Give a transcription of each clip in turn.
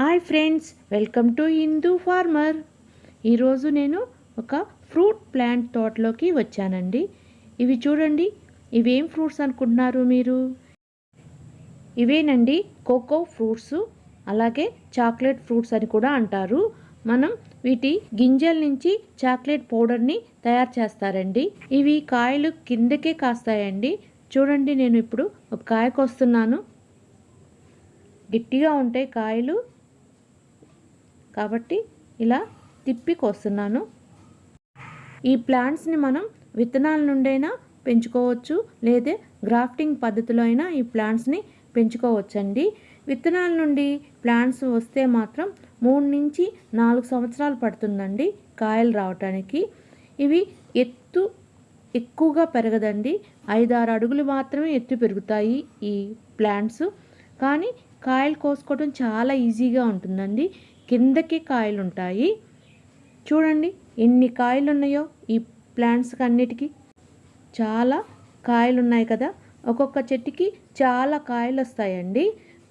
Hi friends welcome to Hindu farmer. ఈరోజు నేను ఒక ఫ్రూట్ ప్లాంట్ తోటలోకి వచ్చానండి. ఇవి చూడండి ఇవేం ఫ్రూట్స్ అనుకుంటున్నారు మీరు? ఇవేనండి కోకో ఫ్రూట్స్ అలాగే చాక్లెట్ ఫ్రూట్స్ అని కూడా అంటారు. మనం వీటి గింజల నుంచి చాక్లెట్ పౌడర్ని తయారు చేస్తారండి. ఇవి కాయలు కిందకే కాస్తాయండి. చూడండి నేను ఇప్పుడు ఒక కాయకు వస్తున్నాను గట్టిగా ఉంటాయి కాయలు కాబట్టి ఇలా తిప్పి కోస్తున్నాను. ఈ ప్లాంట్స్ని మనం విత్తనాల నుండైనా పెంచుకోవచ్చు లేదా గ్రాఫ్టింగ్ పద్ధతిలో అయినా ఈ ప్లాంట్స్ని పెంచుకోవచ్చండి. విత్తనాల నుండి ప్లాంట్స్ వస్తే మాత్రం మూడు నుంచి నాలుగు సంవత్సరాలు పడుతుందండి కాయలు రావటానికి. ఇవి ఎత్తు ఎక్కువగా పెరగదండి. ఐదారు అడుగులు మాత్రమే ఎత్తు పెరుగుతాయి ఈ ప్లాంట్స్. కానీ కాయలు కోసుకోవడం చాలా ఈజీగా ఉంటుందండి. కిందకి కాయలు ఉంటాయి చూడండి ఎన్ని కాయలు ఉన్నాయో ఈ ప్లాంట్స్కి అన్నిటికీ. చాలా కాయలు ఉన్నాయి కదా. ఒక్కొక్క చెట్టుకి చాలా కాయలు వస్తాయండి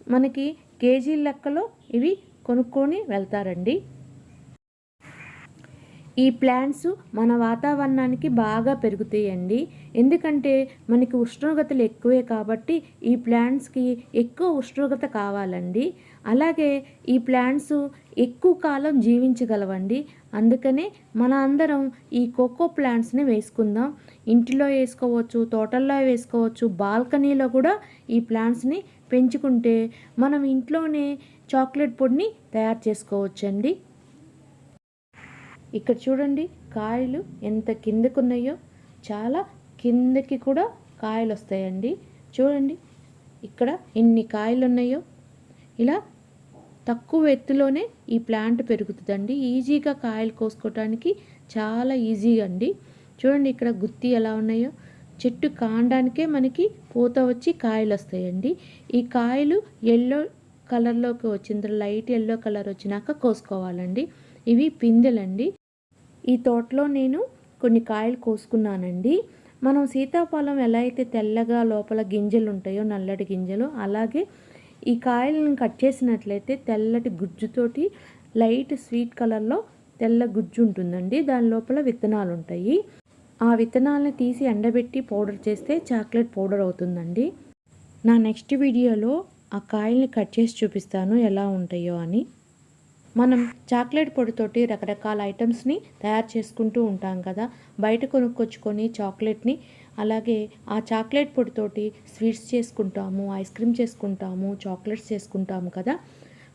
మనకి కేజీ లెక్కలో ఇవి కొనుక్కొని వెళ్తారండి. ఈ ప్లాంట్స్ మన వాతావరణానికి బాగా పెరుగుతాయండి. ఎందుకంటే మనకి ఉష్ణోగ్రతలు ఎక్కువే కాబట్టి ఈ ప్లాంట్స్కి ఎక్కువ ఉష్ణోగ్రత కావాలండి. అలాగే ఈ ప్లాంట్స్ ఎక్కువ కాలం జీవించగలవండి. అందుకనే మన అందరం ఈ కోకో ప్లాంట్స్ని వేసుకుందాం. ఇంటిలో వేసుకోవచ్చు తోటల్లో వేసుకోవచ్చు బాల్కనీలో కూడా ఈ ప్లాంట్స్ని పెంచుకుంటే మనం ఇంట్లోనే చాక్లెట్ పొడిని తయారు చేసుకోవచ్చండి. ఇక్కడ చూడండి కాయలు ఎంత కిందకున్నాయో చాలా కిందకి కూడా కాయలు వస్తాయండి చూడండి ఇక్కడ ఎన్ని కాయలు ఉన్నాయో ఇలా తక్కువ ఎత్తులోనే ఈ ప్లాంట్ పెరుగుతుందండి. ఈజీగా కాయలు కోసుకోవటానికి చాలా ఈజీగా అండి. చూడండి ఇక్కడ గుత్తి ఎలా ఉన్నాయో. చెట్టు కాండానికే మనకి పూత వచ్చి కాయలు వస్తాయండి ఈ కాయలు ఎల్లో కలర్లోకి వచ్చిన లైట్ ఎల్లో కలర్ వచ్చినాక కోసుకోవాలండి. ఇవి పిందెలండి. ఈ తోటలో నేను కొన్ని కాయలు కోసుకున్నానండి. మనం సీతాఫలం ఎలా అయితే తెల్లగా లోపల గింజలు ఉంటాయో నల్లటి గింజలు అలాగే ఈ కాయలను కట్ చేసినట్లయితే తెల్లటి గుజ్జుతోటి లైట్ స్వీట్ కలర్లో తెల్ల గుజ్జు ఉంటుందండి. దాని లోపల విత్తనాలు ఉంటాయి. ఆ విత్తనాలను తీసి ఎండబెట్టి పౌడర్ చేస్తే చాక్లెట్ పౌడర్ అవుతుందండి. నా నెక్స్ట్ వీడియోలో ఆ కాయల్ని కట్ చేసి చూపిస్తాను ఎలా ఉంటాయో అని. మనం చాక్లెట్ పొడితోటి రకరకాల ఐటమ్స్ని తయారు చేసుకుంటూ ఉంటాం కదా. బయట కొనుక్కొచ్చుకొని చాక్లెట్ని అలాగే ఆ చాక్లెట్ పొడితోటి స్వీట్స్ చేసుకుంటాము ఐస్ క్రీమ్ చేసుకుంటాము చాక్లెట్స్ చేసుకుంటాము కదా.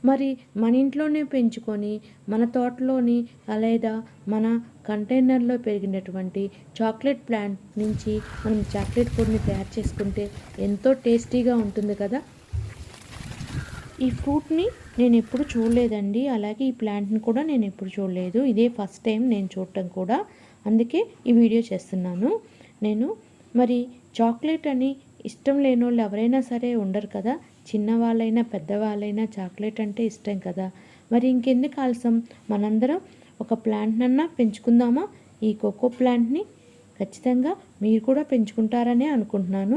మరి మన ఇంట్లోనే పెంచుకొని మన తోటలోని లేదా మన కంటైనర్లో పెరిగినటువంటి చాక్లెట్ ప్లాంట్ నుంచి మనం చాక్లెట్ పొడిని తయారు చేసుకుంటే ఎంతో టేస్టీగా ఉంటుంది కదా. ఈ ఫ్రూట్ని నేను ఎప్పుడు చూడలేదండి. అలాగే ఈ ప్లాంట్ని కూడా నేను ఎప్పుడు చూడలేదు. ఇదే ఫస్ట్ టైం నేను చూడటం కూడా. అందుకే ఈ వీడియో చేస్తున్నాను. నేను మరి చాక్లెట్ అని ఇష్టం లేని వాళ్ళు ఎవరైనా సరే ఉండరు కదా. చిన్నవాళ్ళైనా పెద్దవాళ్ళైనా చాక్లెట్ అంటే ఇష్టం కదా. మరి ఇంకెందుకు ఆలస్యం? మనందరం ఒక ప్లాంట్నన్నా పెంచుకుందామా? ఈ కోకో ప్లాంట్ని ఖచ్చితంగా మీరు కూడా పెంచుకుంటారనే అనుకుంటున్నాను.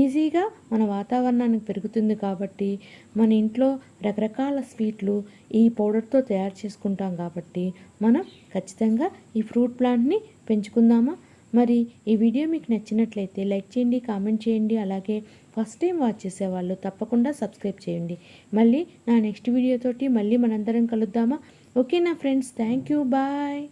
ఈజీగా మన వాతావరణానికి పెరుగుతుంది కాబట్టి మన ఇంట్లో రకరకాల స్వీట్లు ఈ పౌడర్తో తయారు చేసుకుంటాం కాబట్టి మనం ఖచ్చితంగా ఈ ఫ్రూట్ ప్లాంట్ని పెంచుకుందామా? మరి ఈ వీడియో మీకు నచ్చినట్లయితే లైక్ చేయండి కామెంట్ చేయండి అలాగే ఫస్ట్ టైం వాచ్ చేసేవాళ్ళు తప్పకుండా సబ్స్క్రైబ్ చేయండి. మళ్ళీ నా నెక్స్ట్ వీడియోతోటి మళ్ళీ మనందరం కలుద్దామా? ఓకే నా ఫ్రెండ్స్ థ్యాంక్ యూ బాయ్.